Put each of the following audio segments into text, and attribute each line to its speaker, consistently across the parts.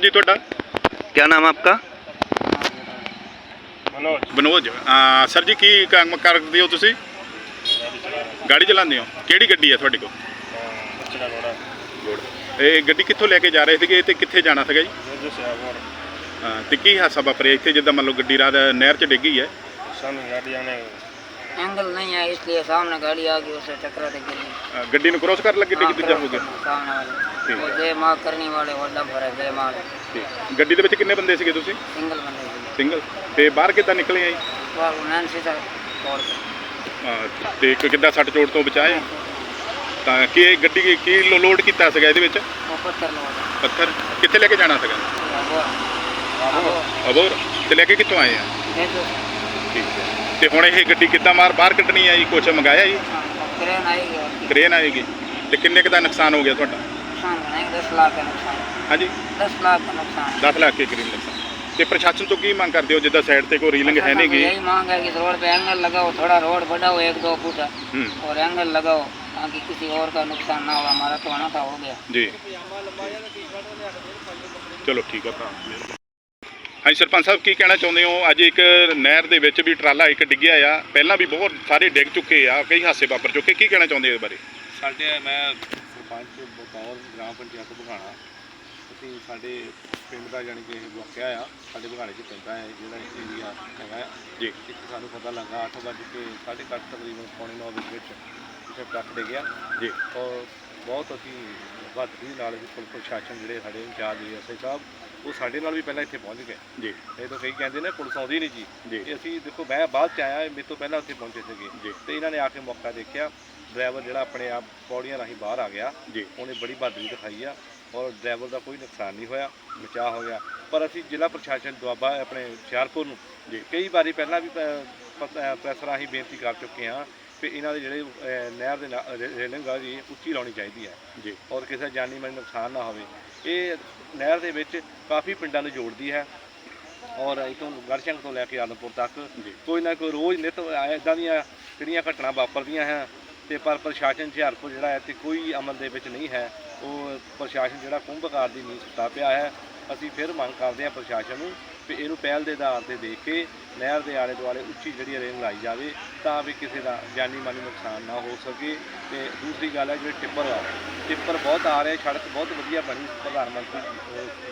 Speaker 1: ਜੀ ਤੁਹਾਡਾ
Speaker 2: क्या नाम है आपका
Speaker 1: ਬਨੋਜ ਅਹ ਸਰ ਜੀ ਕੀ ਕੰਮ ਕਰਦੇ ਹੋ ਤੁਸੀਂ ਗਾੜੀ ਚਲਾਉਂਦੇ ਹੋ ਕਿਹੜੀ ਗੱਡੀ ਹੈ ਤੁਹਾਡੇ ਕੋਲ ਗੁੱਡ ਇਹ ਗੱਡੀ ਕਿੱਥੋਂ ਲੈ ਕੇ ਜਾ ਰਹੇ ਸੀਗੇ ਤੇ ਕਿੱਥੇ ਜਾਣਾ ਸੀਗਾ ਜੀ ਹਾਂ, ਤੇ ਕੀ ਹਾਸਾ ਵਾਪਰਿਆ ਇੱਥੇ ਜਿੱਦਾਂ ਮੰਨ ਲਓ ਗੱਡੀ ਰਾਤ ਨਹਿਰ 'ਚ ਡਿੱਗੀ ਹੈ
Speaker 3: एंगल नहीं है इसलिए सामने गाड़ी आ गई उसे टकरा दे गिरी
Speaker 1: ਅਹ ਗੱਡੀ ਨੂੰ ਕ੍ਰੋਸ ਕਰਨ ਲੱਗੇ ਡਿੱਗੀ ਦੂਜਾ ਹੋ ਗਿਆ
Speaker 3: सामने वाले
Speaker 1: ठीक।
Speaker 3: वो जय माँ करने वाले वो डब्बर है जय माँ
Speaker 1: ਠੀਕ। ਗੱਡੀ ਦੇ ਵਿੱਚ ਕਿੰਨੇ ਬੰਦੇ ਸੀਗੇ ਤੁਸੀਂ
Speaker 3: सिंगल बंदे के
Speaker 1: ਸਿੰਗਲ ਤੇ ਬਾਹਰ ਕਿੱਦਾਂ ਨਿਕਲੇ ਆ ਜੀ
Speaker 3: वो नैन सीधा तोड़ के
Speaker 1: ਅਹ ਤੇ ਕੋਈ ਕਿੱਦਾਂ ਸੱਟ ਚੋਟ ਤੋਂ ਬਚਾਏ ਤਾਂ ਕੀ ਇਹ ਗੱਡੀ ਕੀ ਲੋ- ਲੋਡ ਕੀਤਾ ਸੀਗਾ ਇਹਦੇ ਵਿੱਚ
Speaker 3: वो पत्थर लगा
Speaker 1: ਪੱਥਰ ਕਿੱਥੇ ਲੈ ਕੇ ਜਾਣਾ ਸੀਗਾ
Speaker 3: वो
Speaker 1: ਅਬੋਰ ਤੇ ਲੈ ਕੇ ਕਿੱਥੋਂ ਆਏ ਆ
Speaker 3: देखो
Speaker 1: ਠੀਕ ਹੈ ਤੇ ਹੁਣ ਇਹ ਗੱਡੀ ਕਿੱਦਾਂ ਮਾਰ ਬਾਹਰ ਕੱਢਣੀ ਆ ਜੀ ਕੁਛ ਮੰਗਾਇਆ ਜੀ
Speaker 3: क्रेन आएगी और
Speaker 1: ਕ੍ਰੇਨ ਆਏਗੀ ਤੇ ਕਿੰਨੇ ਕੁ ਦਾ ਨੁਕਸਾਨ ਹੋ ਗਿਆ ਤੁਹਾਡਾ
Speaker 3: नुकसान बनाएंगे दस लाख का नुकसान
Speaker 1: ਹਾਂਜੀ
Speaker 3: दस लाख का नुकसान
Speaker 1: 10 ਲੱਖ ਕੇ ਕਰੀਬ ਨੁਕਸਾਨ ਤੇ ਪ੍ਰਸ਼ਾਸਨ ਤੋਂ ਕੀ ਮੰਗ ਕਰਦੇ ਹੋ ਜਿੱਦਾਂ ਸਾਈਡ ਤੇ ਕੋਈ ਰੀਲਿੰਗ ਹੈ ਨਹੀਂਗੀ
Speaker 3: यही मांग है कि रोड पे एंगल लगाओ थोड़ा रोड बढ़ाओ एक दो फुट
Speaker 1: ਹੂੰ
Speaker 3: और एंगल लगाओ ताकि किसी और का नुकसान ना हो हमारा तो होना था हो गया
Speaker 1: ਜੀ ਚਲੋ ਠੀਕ ਆ ਭਰਾ ਹਾਂਜੀ ਸਰਪੰਚ ਸਾਹਿਬ ਕੀ ਕਹਿਣਾ ਚਾਹੁੰਦੇ ਹੋ? ਅੱਜ ਇੱਕ ਨਹਿਰ ਦੇ ਵਿੱਚ ਵੀ ਟਰਾਲਾ ਇੱਕ ਡਿੱਗਿਆ ਆ। ਪਹਿਲਾਂ ਵੀ ਬਹੁਤ ਸਾਰੇ ਡਿੱਗ ਚੁੱਕੇ ਆ ਕਈ ਹਾਸੇ ਵਾਪਰ ਚੁੱਕੇ। ਕੀ ਕਹਿਣਾ ਚਾਹੁੰਦੇ ਹੋ ਇਸ ਬਾਰੇ?
Speaker 4: ਸਾਡੇ ਮੈਂ ਸਰਪੰਚ ਬਤੌਰ ਗ੍ਰਾਮ ਪੰਚਾਇਤ ਬੁਗਾਣਾ ਅਸੀਂ ਸਾਡੇ ਪਿੰਡ ਦਾ ਜਾਣੀ ਕਿ ਇਹ ਵਾਕਿਆ ਆ ਸਾਡੇ ਬੁਗਾਣੇ 'ਚ ਪੈਂਦਾ ਹੈ ਜਿਹੜਾ ਏਰੀਆ ਹੈਗਾ।
Speaker 1: ਜੀ।
Speaker 4: ਇੱਕ ਸਾਨੂੰ ਪਤਾ ਲੱਗਾ 8 ਵਜੇ ਕੇ 8:30 ਤਕਰੀਬਨ ਪੌਣੇ 9 ਵਜੇ ਵਿੱਚ ਇੱਥੇ ਟਰੱਕ ਡਿੱਗਿਆ।
Speaker 1: ਜੀ।
Speaker 4: ਔਰ ਬਹੁਤ ਅਸੀਂ ਬਹਾਦਰੀ ਨਾਲ ਵੀ ਪੁਲਿਸ ਪ੍ਰਸ਼ਾਸਨ ਜਿਹੜੇ ਸਾਡੇ ਇੰਚਾਰਜ ਐਸਆਈ ਸਾਹਿਬ ਉਹ ਸਾਡੇ ਨਾਲ ਵੀ ਪਹਿਲਾਂ ਇੱਥੇ ਪਹੁੰਚ ਗਏ।
Speaker 1: ਜੀ।
Speaker 4: ਇਹ ਤਾਂ ਕਈ ਕਹਿੰਦੇ ਨੇ ਪੁਲਿਸ ਆਉਂਦੀ ਨਹੀਂ ਜੀ।
Speaker 1: ਜੀ।
Speaker 4: ਅਸੀਂ ਦੇਖੋ ਮੈਂ ਬਾਅਦ ਚ ਆਇਆ ਮੇਰੇ ਤੋਂ ਪਹਿਲਾਂ ਉੱਥੇ ਪਹੁੰਚੇ ਸੀਗੇ। ਤੇ ਇਹਨਾਂ ਨੇ ਆ ਕੇ ਮੌਕਾ ਦੇਖਿਆ। ਡਰਾਈਵਰ ਜਿਹੜਾ ਆਪਣੇ ਆਪ ਪੌੜੀਆਂ ਰਾਹੀਂ ਬਾਹਰ ਆ ਗਿਆ।
Speaker 1: ਜੀ।
Speaker 4: ਉਹਨੇ ਬੜੀ ਬਹਾਦਰੀ ਦਿਖਾਈ ਆ ਔਰ ਡਰਾਈਵਰ ਦਾ ਕੋਈ ਨੁਕਸਾਨ ਨਹੀਂ ਹੋਇਆ ਬਚਾਅ ਹੋ ਗਿਆ। ਪਰ ਅਸੀਂ ਜ਼ਿਲ੍ਹਾ ਪ੍ਰਸ਼ਾਸਨ ਦੁਆਬਾ ਆਪਣੇ ਹੁਸ਼ਿਆਰਪੁਰ ਨੂੰ
Speaker 1: ਜੀ।
Speaker 4: ਕਈ ਵਾਰੀ ਪਹਿਲਾਂ ਵੀ ਪ੍ਰੈਸ ਰਾਹੀਂ ਬੇਨਤੀ ਕਰ ਚੁੱਕੇ ਹਾਂ ਕਿ ਇਹਨਾਂ ਦੇ ਜਿਹੜੇ ਨਹਿਰ ਦੇ ਨਾਲ ਰੇ- ਰੇਲਿੰਗ ਆ ਜੀ ਉੱਚੀ ਲਾਉਣੀ ਚਾਹੀਦੀ ਹੈ।
Speaker 1: ਜੀ।
Speaker 4: ਔਰ ਕਿਸੇ ਦਾ ਜਾਨੀ ਮਾਲੀ ਨੁਕਸਾਨ ਨਾ ਹੋਵੇ। ਇਹ ਨਹਿਰ ਦੇ ਵਿੱਚ ਕਾਫੀ ਪਿੰਡਾਂ ਨੂੰ ਜੋੜਦੀ ਹੈ। ਔਰ ਇਥੋਂ ਗੜਸ਼ੰਕ ਤੋਂ ਲੈ ਕੇ ਆਦਮਪੁਰ ਤੱਕ
Speaker 1: ਜੀ।
Speaker 4: ਕੋਈ ਨਾ ਕੋਈ ਰੋਜ਼ ਨਿਤ ਇਦਾਂ ਦੀਆਂ ਜਿਹੜੀਆਂ ਘਟਨਾ ਵਾਪਰਦੀਆਂ ਹੈ ਤੇ ਪਰ ਪ੍ਰਸ਼ਾਸਨ ਹੁਸ਼ਿਆਰਪੁਰ ਜਿਹੜਾ ਹੈ ਤੇ ਕੋਈ ਅਮਲ ਦੇ ਵਿੱਚ ਨਹੀਂ ਹੈ। ਉਹ ਪ੍ਰਸ਼ਾਸਨ ਜਿਹੜਾ ਕੁੰਭਕਾਰ ਦੀ ਨੀਂਦ ਸੁੱਤਾ ਪਿਆ ਹੈ। ਅਸੀਂ ਫਿਰ ਮੰਗ ਕਰਦੇ ਹਾਂ ਪ੍ਰਸ਼ਾਸਨ ਨੂੰ ਇਹਨੂੰ ਪਹਿਲ ਦੇ ਆਧਾਰ ਤੇ ਦੇਖ ਕੇ ਨਹਿਰ ਦੇ ਆਲੇ ਦੁਆਲੇ ਉੱਚੀ ਜਿਹੜੀ ਰੇਂਗ ਲਾਈ ਜਾਵੇ ਤਾਂ ਵੀ ਕਿਸੇ ਦਾ ਜਾਨੀ ਮਾਲੀ ਨੁਕਸਾਨ ਨਾ ਹੋ ਸਕੇ। ਤੇ ਦੂਸਰੀ ਗੱਲ ਹੈ ਜਿਹੜੇ ਟਿੱਪਰ ਆ, ਟਿੱਪਰ ਬਹੁਤ ਆ ਰਹੇ, ਸੜਕ ਬਹੁਤ ਵਧੀਆ ਬਣੀ ਪ੍ਰਧਾਨ ਮੰਤਰੀ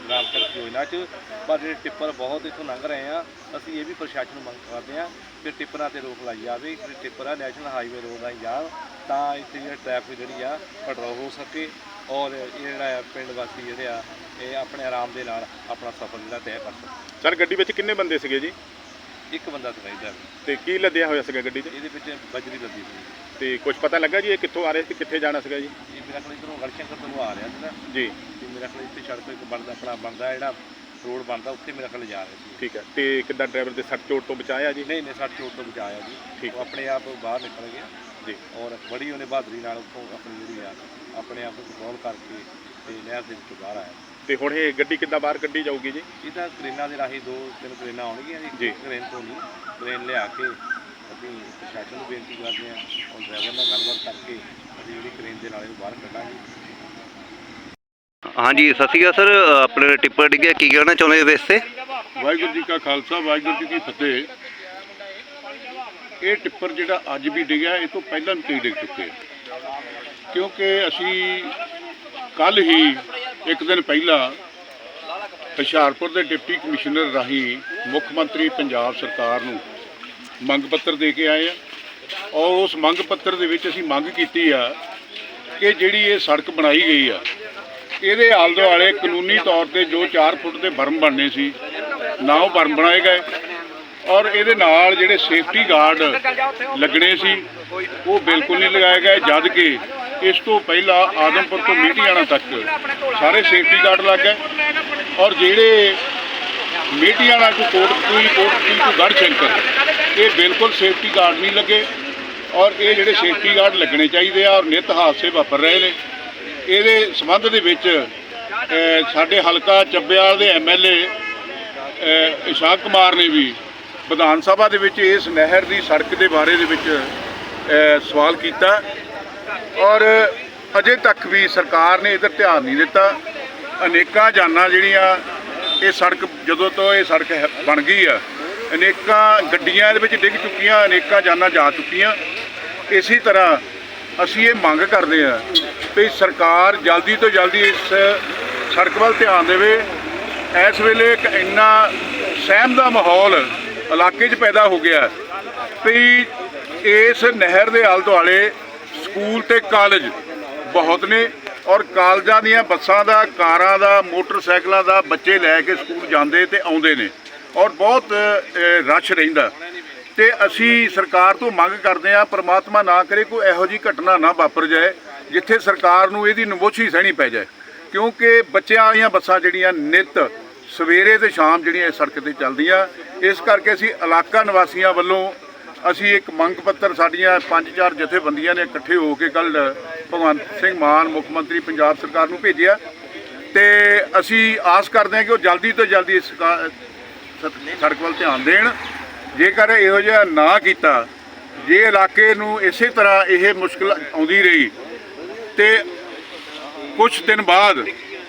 Speaker 4: ਗ੍ਰਾਮ ਸੜਕ ਯੋਜਨਾ 'ਚ। ਪਰ ਜਿਹੜੇ ਟਿੱਪਰ ਬਹੁਤ ਇੱਥੋਂ ਲੰਘ ਰਹੇ ਆ, ਅਸੀਂ ਇਹ ਵੀ ਪ੍ਰਸ਼ਾਸਨ ਨੂੰ ਮੰਗ ਕਰਦੇ ਆ ਕਿ ਟਿੱਪਰਾਂ ਤੇ ਰੋਕ ਲਾਈ ਜਾਵੇ, ਕਿ ਟਿੱਪਰ ਆ, ਨੈਸ਼ਨਲ ਹਾਈਵੇ ਰੋਡ ਰਾਹੀਂ ਜਾਣ ਤਾਂ ਇੱਥੇ ਜਿਹੜਾ ਟ੍ਰੈਫਿਕ ਜਿਹੜੀ ਆ ਕੰਟਰੋਲ ਹੋ ਸਕੇ। ਔਰ ਇਹ ਜਿਹੜਾ ਆ ਪਿੰਡ ਵਾਸੀ ਜਿਹੜੇ ਆ ਇਹ ਆਪਣੇ ਆਰਾਮ ਦੇ ਨਾਲ ਆਪਣਾ ਸਫ਼ਰ ਜਿਹੜਾ ਤੈਅ ਕਰ ਸਕਣ
Speaker 1: ਸਰ ਗੱਡੀ ਵਿੱਚ ਕਿੰਨੇ ਬੰਦੇ ਸੀਗੇ ਜੀ?
Speaker 4: ਇੱਕ ਬੰਦਾ ਚਾਹੀਦਾ
Speaker 1: ਤੇ ਕੀ ਲੱਦਿਆ ਹੋਇਆ ਸੀਗਾ ਗੱਡੀ 'ਚ?
Speaker 4: ਇਹਦੇ ਵਿੱਚ ਬਜਰੀ ਲੱਦੀ ਸੀ।
Speaker 1: ਤੇ ਕੁਝ ਪਤਾ ਲੱਗਾ ਜੀ ਇਹ ਕਿੱਥੋਂ ਆ ਰਹੇ ਸੀ ਕਿੱਥੇ ਜਾਣਾ ਸੀਗਾ ਜੀ?
Speaker 4: ਇਹ ਮੇਰਾ ਖਿਆਲ ਇੱਧਰੋਂ ਗੜਸ਼ੰਕਰ ਤੋਂ ਆ ਰਿਹਾ ਸੀ ਨਾ
Speaker 1: ਜੀ।
Speaker 4: ਤੇ ਮੇਰਾ ਖਿਆਲ ਇੱਥੇ ਸੜਕ ਇੱਕ ਬਣਦਾ ਆਪਣਾ ਬਣਦਾ ਜਿਹੜਾ ਰੋਡ ਬਣਦਾ ਉੱਥੇ ਮੇਰਾ ਖਿਆਲ ਜਾ ਰਹੇ ਸੀ।
Speaker 1: ਠੀਕ ਹੈ। ਤੇ ਕਿੱਦਾਂ ਡਰਾਈਵਰ ਦੇ ਸੱਟ ਚੋਟ ਤੋਂ ਬਚਾਇਆ ਜੀ?
Speaker 4: ਨਹੀਂ ਨਹੀਂ ਸੱਟ ਚੋਟ ਤੋਂ ਬਚਾਇਆ ਜੀ।
Speaker 1: ਠੀਕ।
Speaker 4: ਉਹ ਆਪਣੇ ਆਪ ਬਾਹਰ ਨਿਕਲ ਗਿਆ।
Speaker 1: ਜੀ।
Speaker 4: ਔਰ ਬੜੀ ਉਹਨੇ ਬਹਾਦਰੀ ਨਾਲ ਉੱਥੋਂ ਆਪਣੀ ਜਿਹੜੀ ਆ ਆਪਣੇ ਆਪ ਨੂੰ ਕੰਟਰੋਲ ਕਰਕੇ ਤੇ ਨਹਿਰ ਦੇ ਵਿੱਚੋਂ ਬਾਹਰ ਆਇਆ।
Speaker 1: ਤੇ ਹੁਣ ਇਹ ਗੱਡੀ ਕਿੱਦਾਂ ਬਾਹਰ ਕੱਢੀ ਜਾਊਗੀ ਜੀ?
Speaker 4: ਇਹ ਤਾਂ ਕਰੇਨਾਂ ਦੇ ਰਾਹੀਂ ਦੋ ਤਿੰਨ ਕਰੇਨਾਂ ਆਉਣਗੀਆਂ ਜੀ। ਕਰੇਨ ਤੋਂ ਨਹੀਂ ਕਰੇਨ ਲਿਆ ਕੇ ਅਸੀਂ ਪ੍ਰਸ਼ਾਸਨ ਨੂੰ ਬੇਨਤੀ ਕਰਦੇ ਹਾਂ ਉਹ ਡਰਾਈਵਰ ਨਾਲ ਗੱਲਬਾਤ ਕਰਕੇ ਅਸੀਂ ਜਿਹੜੀ ਕਰੇਨ ਦੇ ਨਾਲੇ ਨੂੰ ਬਾਹਰ ਕੱਢਾਂਗੇ।
Speaker 2: ਹਾਂਜੀ ਸਤਿ ਸ਼੍ਰੀ ਅਕਾਲ ਸਰ। ਆਪਣੇ ਟਿੱਪਰ ਡਿੱਗਿਆ ਕੀ ਕਹਿਣਾ ਚਾਹੁੰਦੇ ਹੋ ਇਸ ਤੇ?
Speaker 5: ਵਾਹਿਗੁਰੂ ਜੀ ਕਾ ਖਾਲਸਾ ਵਾਹਿਗੁਰੂ ਜੀ ਕੀ ਫਤਿਹ। ਇਹ ਟਿੱਪਰ ਜਿਹੜਾ ਅੱਜ ਵੀ ਡਿੱਗਿਆ ਇਹ ਤੋਂ ਪਹਿਲਾਂ ਵੀ ਕਈ ਡਿੱਗ ਚੁੱਕੇ ਕਿਉਂਕਿ ਅਸੀਂ ਕੱਲ ਹੀ ਇੱਕ ਦਿਨ ਪਹਿਲਾਂ ਹੁਸ਼ਿਆਰਪੁਰ ਦੇ ਡਿਪਟੀ ਕਮਿਸ਼ਨਰ ਰਾਹੀਂ ਮੁੱਖ ਮੰਤਰੀ ਪੰਜਾਬ ਸਰਕਾਰ ਨੂੰ ਮੰਗ ਪੱਤਰ ਦੇ ਕੇ ਆਏ ਆ ਔਰ ਉਸ ਮੰਗ ਪੱਤਰ ਦੇ ਵਿੱਚ ਅਸੀਂ ਮੰਗ ਕੀਤੀ ਆ ਕਿ ਜਿਹੜੀ ਇਹ ਸੜਕ ਬਣਾਈ ਗਈ ਆ, ਇਹਦੇ ਆਲੇ ਦੁਆਲੇ ਕਾਨੂੰਨੀ ਤੌਰ ਤੇ ਜੋ 4 ਫੁੱਟ ਦੇ ਬਰਮ ਬਣਨੇ ਸੀ, ਨਾ ਉਹ ਬਰਮ ਬਣਾਏ ਗਏ ਔਰ ਇਹਦੇ ਨਾਲ ਜਿਹੜੇ ਸੇਫਟੀ ਗਾਰਡ ਲੱਗਣੇ ਸੀ, ਉਹ ਬਿਲਕੁਲ ਨਹੀਂ ਲਗਾਏ ਗਏ, ਜਦ ਕਿ ਇਸ ਤੋਂ ਪਹਿਲਾਂ ਆਦਮਪੁਰ ਤੋਂ ਮੀਟੀਆਣਾ ਤੱਕ ਸਾਰੇ ਸੇਫਟੀ ਗਾਰਡ ਲੱਗ ਗਏ। ਔਰ ਜਿਹੜੇ ਮੀਟੀਆਣਾ ਤੋਂ ਕੋਟਪੂਰੀ ਕੋਟਪੂਰੀ ਤੋਂ ਗੜ ਸ਼ੰਕਰ ਇਹ ਬਿਲਕੁਲ ਸੇਫਟੀ ਗਾਰਡ ਨਹੀਂ ਲੱਗੇ। ਔਰ ਇਹ ਜਿਹੜੇ ਸੇਫਟੀ ਗਾਰਡ ਲੱਗਣੇ ਚਾਹੀਦੇ ਆ ਔਰ ਨਿਤ ਹਾਦਸੇ ਵਾਪਰ ਰਹੇ ਨੇ। ਇਹਦੇ ਸੰਬੰਧ ਦੇ ਵਿੱਚ ਸਾਡੇ ਹਲਕਾ ਚੱਬਿਆਲ ਦੇ ਐਮਐਲਏ ਇਸ਼ਾਕ ਕੁਮਾਰ ਨੇ ਵੀ ਵਿਧਾਨ ਸਭਾ ਦੇ ਵਿੱਚ ਇਸ ਨਹਿਰ ਦੀ ਸੜਕ ਦੇ ਬਾਰੇ ਦੇ ਵਿੱਚ ਸਵਾਲ ਕੀਤਾ। ਔਰ ਅਜੇ ਤੱਕ ਵੀ ਸਰਕਾਰ ਨੇ ਇਧਰ ਧਿਆਨ ਨਹੀਂ ਦਿੱਤਾ। ਅਨੇਕਾਂ ਜਾਨਾਂ ਜਿਹੜੀਆਂ ਇਹ ਸੜਕ, ਜਦੋਂ ਤੋਂ ਇਹ ਸੜਕ ਹੈ- ਬਣ ਗਈ ਆ, ਅਨੇਕਾਂ ਗੱਡੀਆਂ ਇਹਦੇ ਵਿੱਚ ਡਿੱਗ ਚੁੱਕੀਆਂ, ਅਨੇਕਾਂ ਜਾਨਾਂ ਜਾ ਚੁੱਕੀਆਂ। ਇਸੇ ਤਰ੍ਹਾਂ ਅਸੀਂ ਇਹ ਮੰਗ ਕਰਦੇ ਆ ਵੀ ਸਰਕਾਰ ਜਲਦੀ ਤੋਂ ਜਲਦੀ ਇਸ ਸੜਕ ਵੱਲ ਧਿਆਨ ਦੇਵੇ। ਇਸ ਵੇਲੇ ਇੱਕ ਇੰਨਾ ਸਹਿਮ ਦਾ ਮਾਹੌਲ ਇਲਾਕੇ 'ਚ ਪੈਦਾ ਹੋ ਗਿਆ ਵੀ ਇਸ ਨਹਿਰ ਦੇ ਆਲੇ ਦੁਆਲੇ ਸਕੂਲ ਤੇ ਕਾਲਜ ਬਹੁਤ ਨੇ ਔਰ ਕਾਲਜਾਂ ਦੀਆਂ ਬੱਸਾਂ ਦਾ, ਕਾਰਾਂ ਦਾ, ਮੋਟਰਸਾਈਕਲਾਂ ਦਾ ਬੱਚੇ ਲੈ ਕੇ ਸਕੂਲ ਜਾਂਦੇ ਤੇ ਆਉਂਦੇ ਨੇ ਔਰ ਬਹੁਤ ਰਸ਼ ਰਹਿੰਦਾ। ਤੇ ਅਸੀਂ ਸਰਕਾਰ ਤੋਂ ਮੰਗ ਕਰਦੇ ਹਾਂ, ਪ੍ਰਮਾਤਮਾ ਨਾ ਕਰੇ ਕੋਈ ਇਹੋ ਜੀ ਘਟਨਾ ਨਾ ਵਾਪਰ ਜਾਏ, ਜਿੱਥੇ ਸਰਕਾਰ ਨੂੰ ਇਹਦੀ ਨਮੋਸ਼ੀ ਸਹਿਣੀ ਪੈ ਜਾਏ। ਕਿਉਂਕਿ ਬੱਚਿਆਂ ਵਾਲੀਆਂ ਬੱਸਾਂ ਜਿਹੜੀਆਂ ਨਿਤ ਸਵੇਰੇ ਤੇ ਸ਼ਾਮ ਜਿਹੜੀਆਂ ਇਸ ਸੜਕ ਤੇ ਚੱਲਦੀਆਂ, ਇਸ ਕਰਕੇ ਅਸੀਂ ਇਲਾਕਾ ਨਿਵਾਸੀਆਂ ਵੱਲੋਂ ਅਸੀਂ ਇੱਕ ਮੰਗ ਪੱਤਰ ਸਾਡੀਆਂ ਪੰਜ ਚਾਰ ਜਥੇਬੰਦੀਆਂ ਨੇ ਇਕੱਠੇ ਹੋ ਕੇ ਕੱਲ ਭਗਵੰਤ ਸਿੰਘ ਮਾਨ, ਮੁੱਖ ਮੰਤਰੀ ਪੰਜਾਬ ਸਰਕਾਰ ਨੂੰ ਭੇਜਿਆ। ਤੇ ਅਸੀਂ ਆਸ ਕਰਦੇ ਹਾਂ ਕਿ ਉਹ ਜਲਦੀ ਤੋਂ ਜਲਦੀ ਇਸ ਕਾ- ਸੜਕ ਵੱਲ ਧਿਆਨ ਦੇਣ। ਜੇਕਰ ਇਹੋ ਜਿਹਾ ਨਾ ਕੀਤਾ, ਜੇ ਇਲਾਕੇ ਨੂੰ ਇਸੇ ਤਰ੍ਹਾਂ ਇਹ ਮੁਸ਼ਕਲ ਆਉਂਦੀ ਰਹੀ, ਤੇ ਕੁਝ ਦਿਨ ਬਾਅਦ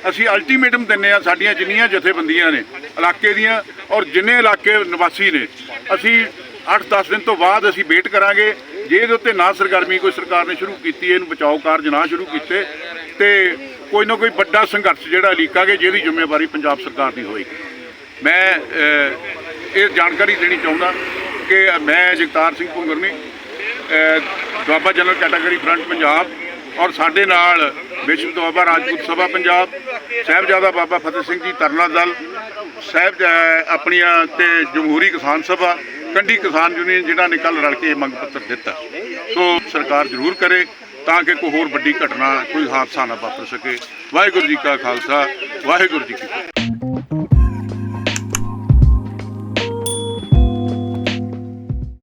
Speaker 5: ਅਸੀਂ ਅਲਟੀਮੇਟਮ ਦਿੰਨੇ ਆ ਸਾਡੀਆਂ ਜਿੰਨੀਆਂ ਜਥੇਬੰਦੀਆਂ ਨੇ, ਇਲਾਕੇ ਦੀਆਂ ਔਰ ਜਿੰਨੇ ਇਲਾਕੇ ਨਿਵਾਸੀ ਨੇ, ਅਸੀਂ 8-10 ਦਿਨ ਤੋਂ ਬਾਅਦ ਅਸੀਂ ਵੇਟ ਕਰਾਂਗੇ। ਜੇ ਇਹਦੇ ਉੱਤੇ ਨਾ ਸਰਗਰਮੀ ਕੋਈ ਸਰਕਾਰ ਨੇ ਸ਼ੁਰੂ ਕੀਤੀ, ਇਹਨੂੰ ਬਚਾਓ ਕਾਰਜ ਨਾ ਸ਼ੁਰੂ ਕੀਤੇ, ਤੇ ਕੋਈ ਨਾ ਕੋਈ ਵੱਡਾ ਸੰਘਰਸ਼ ਜਿਹੜਾ ਲੀਕਾਂਗੇ ਜਿਹਦੀ ਜ਼ਿੰਮੇਵਾਰੀ ਪੰਜਾਬ ਸਰਕਾਰ ਦੀ ਹੋਏਗੀ। ਮੈਂ ਇਹ ਜਾਣਕਾਰੀ ਦੇਣੀ ਚਾਹੁੰਦਾ ਕਿ ਮੈਂ Jagtar Singh Bhungarni Doaba general category front Punjab ਔਰ ਸਾਡੇ ਨਾਲ ਵਿਸ਼ਵ ਦੁਆਬਾ ਰਾਜਪੂਤ ਸਭਾ ਪੰਜਾਬ, ਸਾਹਿਬਜ਼ਾਦਾ ਬਾਬਾ ਫਤਿਹ ਸਿੰਘ ਜੀ ਤਰਨਾ ਦਲ, ਸਾਹਿਬ ਆਪਣੀਆਂ ਤੇ ਜਮਹੂਰੀ ਕਿਸਾਨ ਸਭਾ ਕੰਡੀ ਕਿਸਾਨ ਯੂਨੀਅਨ ਜਿਨ੍ਹਾਂ ਨੇ ਕੱਲ ਰਲ ਕੇ ਇਹ ਮੰਗ ਪੱਤਰ ਦਿੱਤਾ। ਸੋ ਸਰਕਾਰ ਜ਼ਰੂਰ ਕਰੇ ਤਾਂ ਕਿ ਕੋਈ ਹੋਰ ਵੱਡੀ ਘਟਨਾ, ਕੋਈ ਹਾਦਸਾ ਨਾ ਵਾਪਰ ਸਕੇ। ਵਾਹਿਗੁਰੂ ਜੀ ਕਾ ਖਾਲਸਾ, ਵਾਹਿਗੁਰੂ ਜੀ ਕੀ ਫਤਿਹ।